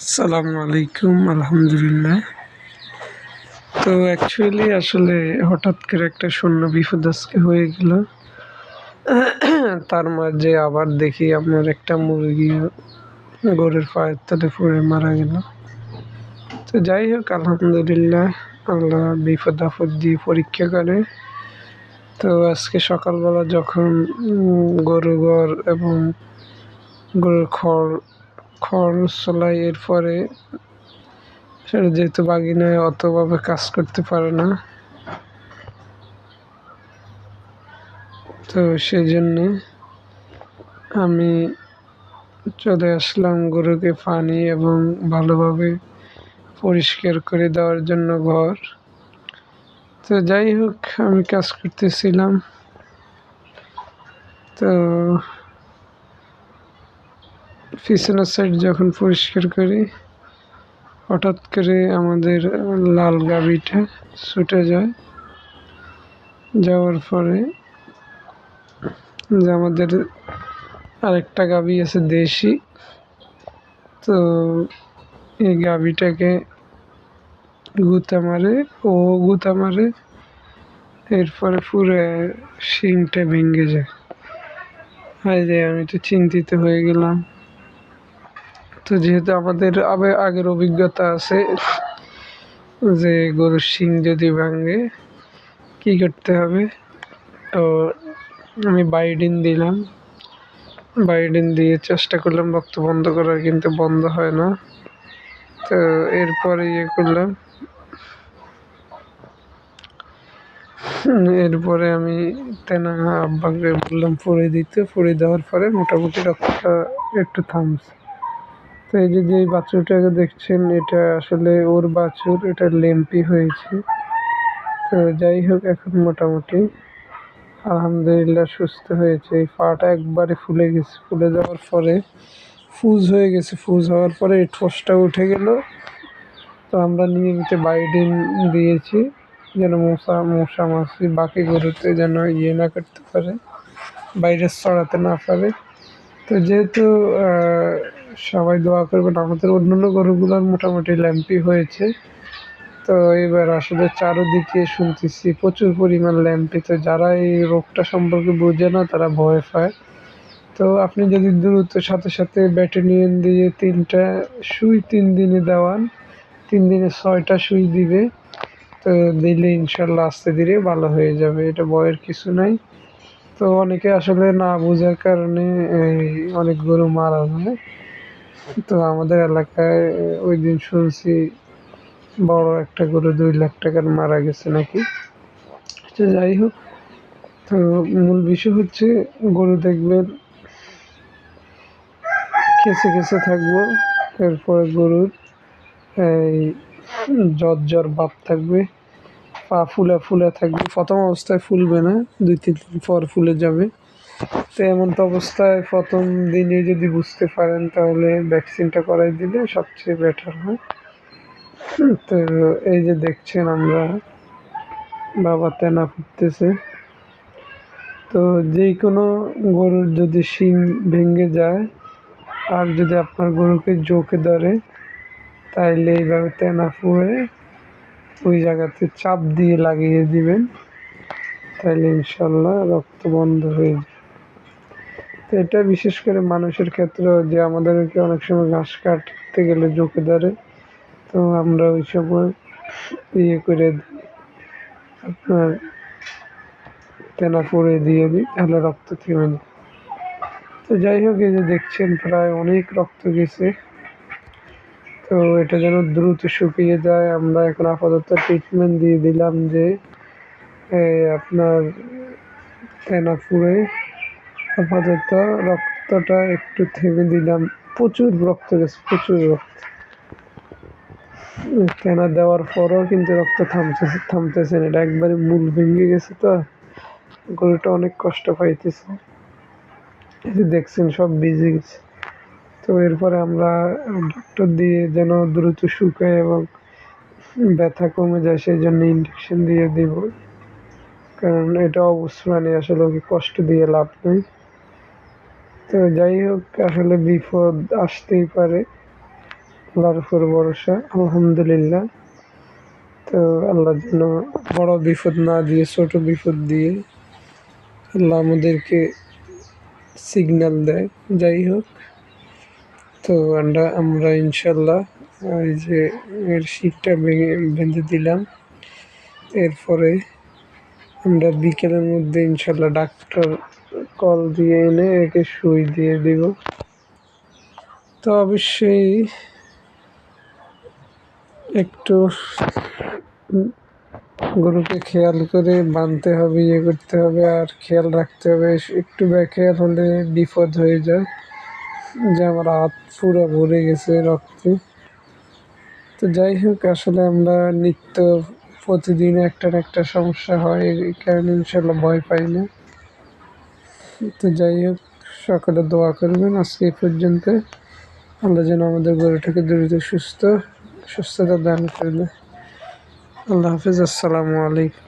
আসসালামু আলাইকুম, আলহামদুলিল্লাহ। তো অ্যাকচুয়ালি আসলে হঠাৎ করে একটা শূন্য বিপদ আজকে হয়ে গেল। তার মাঝে আবার দেখি আপনার একটা মুরগি গরুর পায়ের তলে পড়ে মারা গেল। তো যাই হোক, আলহামদুলিল্লাহ, আল্লাহ বিপদ আপদ দিয়ে পরীক্ষা করে। তো আজকে সকালবেলা যখন গরু ঘর এবং গরুর খড় খড় চলাই এরপরে সেটা যেহেতু বাগিনায় অতভাবে কাজ করতে পারে না। তো সেই জন্যে আমি চলে আসলাম গরুকে পানি এবং ভালোভাবে পরিষ্কার করে দেওয়ার জন্য ঘর। তো যাই হোক, আমি কাজ করতেছিলাম। তো পিছনের সাইড যখন পরিষ্কার করি, হঠাৎ করে আমাদের লাল গাবিটা ছুটে যায়। যাওয়ার পরে যে আমাদের আরেকটা গাবি আছে দেশি, তো এই গাবিটাকে গুতা মারে, ও গুতা মারে, এরপরে পুরো শিংটা ভেঙে যায়। আমি তো চিন্তিত হয়ে গেলাম। তো যেহেতু আমাদের আবে আগের অভিজ্ঞতা আছে, যে গরুর শিং যদি ভাঙে, কি করতে হবে? তো আমি বাইডিন দিলাম। বাইডিন দিয়ে চেষ্টা করলাম, রক্ত বন্ধ করার, কিন্তু বন্ধ হয় না। তো এরপরে ইয়ে করলাম। এরপরে আমি তেনা আব্বাকে বললাম ফুড়ে দিতে। ফুড়ে দেওয়ার পরে মোটামুটি রক্তটা একটু থামছে। তো এই যে যে বাছুরটাকে দেখছেন, এটা আসলে ওর বাছুর, এটা লেম্পি হয়েছে। তো যাই হোক, এখন মোটামুটি আলহামদুলিল্লাহ সুস্থ হয়েছে। এই পাটা একবারে ফুলে গেছে। ফুলে যাওয়ার পরে ফুজ হয়ে গেছে। ফুজ হওয়ার পরে এই ঠোসটা উঠে গেল। তো আমরা নিয়মিত বাইডিন দিয়েছি, যেন মশা মশা মাছি বাকি গরুতে যেন ইয়ে না করতে পারে বাইরে ছড়াতে না পারে। তো যেহেতু সবাই দোয়া করবেন। আমাদের অন্যান্য গরুগুলোর মোটামুটি ল্যাম্পি হয়েছে। তো এবার আসলে চারোদিকে শুনতেছি প্রচুর পরিমাণ ল্যাম্পি। তো যারা এই রোগটা সম্পর্কে বোঝে না, তারা ভয় পায়। তো আপনি যদি দ্রুত সাথে সাথে ব্যাটালিয়ন দিয়ে তিনটা সুই তিন দিনে দেওয়ান, তিন দিনে ছয়টা সুই দিবে, তো দিলে ইনশাল্লাহ আস্তে ধীরে ভালো হয়ে যাবে। এটা ভয়ের কিছু নাই। তো অনেকে আসলে না বোঝার কারণে অনেক গরু মারা যায়। তো আমাদের এলাকায় ওই দিন শুনছি বড় একটা গরু দুই লাখ টাকার মারা গেছে নাকি। তো যাই হোক, তো মূল বিষয় হচ্ছে গরু দেখবেন খেসে খেসে থাকব, এরপরে গরুর, এই জ্বর জ্বর ভাব থাকবে, পা ফুলে ফুলে থাকবে। প্রথম অবস্থায় ফুলবে না, দুই তিন দিন পর ফুলে যাবে। তো এমন তো অবস্থায় প্রথম দিনে যদি বুঝতে পারেন তাহলে ভ্যাকসিনটা করাই দিলে সবচেয়ে বেটার হয়। তো এই যে দেখছেন আমরা, বাবা তেনা ফুটতেছে। তো যেই কোনো গরুর যদি শিং ভেঙে যায়, আর যদি আপনার গরুকে জোকে ধরে, তাইলে এইভাবে তেনা ফুঁড়ে ওই জায়গাতে চাপ দিয়ে লাগিয়ে দিবেন। তাইলে ইনশাল্লাহ রক্ত বন্ধ হয়ে যাবে। তো এটা বিশেষ করে মানুষের ক্ষেত্রেও যে আমাদেরকে অনেক সময় ঘাস কাটতে গেলে জোকে ধরে, তো আমরা ওই সময় ইয়ে করে আপনার তেনা করে দিয়ে দিই, তাহলে রক্ত থেমে যায়। তো যাই হোক, এই যে দেখছেন প্রায় অনেক রক্ত গেছে। তো এটা যেন দ্রুত শুকিয়ে যায়, আমরা এখন আপাতত ট্রিটমেন্ট দিয়ে দিলাম যে আপনার তেনা ফুড়ে আপাতত রক্তটা একটু থেমে দিলাম। প্রচুর রক্ত গেছে, প্রচুর রক্ত। তেনা দেওয়ার পরও কিন্তু রক্ত থামতেছে থামতেছে না। এটা একবারে মূল ভেঙে গেছে তো। গরুটা অনেক কষ্ট পাইতেছে। দেখছেন, সব ভিজে গেছে। তো এরপরে আমরা ডক্টর দিয়ে যেন দ্রুত শুকায় এবং ব্যথা কমে যায় সেই জন্য ইঞ্জেকশন দিয়ে দিব। কারণ এটা অবস্থানে আসলে ওকে কষ্ট দিয়ে লাভ নেই। তো যাই হোক, আসলে বিপদ আসতেই পারে। আল্লাহর উপর ভরসা, আলহামদুলিল্লাহ। তো আল্লাহ যেন বড় বিপদ না দিয়ে, ছোট বিপদ দিয়ে আল্লাহ আমাদেরকে সিগন্যাল দেয়। যাই হোক, তো আমরা আমরা ইনশাল্লাহ এই যে এর শীতটা ভেঙে, বেঁধে দিলাম। এরপরে আমরা বিকেলের মধ্যে ইনশাল্লাহ ডাক্তার কল দিয়ে এনে একে সুই দিয়ে দিব। তো অবশ্যই একটু গরুকে খেয়াল করে বাঁধতে হবে ইয়ে করতে হবে, আর খেয়াল রাখতে হবে। একটু বেখেয়াল হলে বিপদ হয়ে যায়। যে আমার হাত পুরো ভরে গেছে রক্তে। তো যাই হোক, আসলে আমরা নিত্য প্রতিদিন একটা একটা সমস্যা হয়, এই কারণে ইনশাল্লাহ ভয় পাই না। তো যাই হোক, সকালে দোয়া করবেন। আজকে এই পর্যন্ত আল্লাহ যেন আমাদের গরুটাকে দ্রুত সুস্থ, সুস্থতা দান করবে আল্লাহ হাফিজ। আসসালামু আলাইকুম।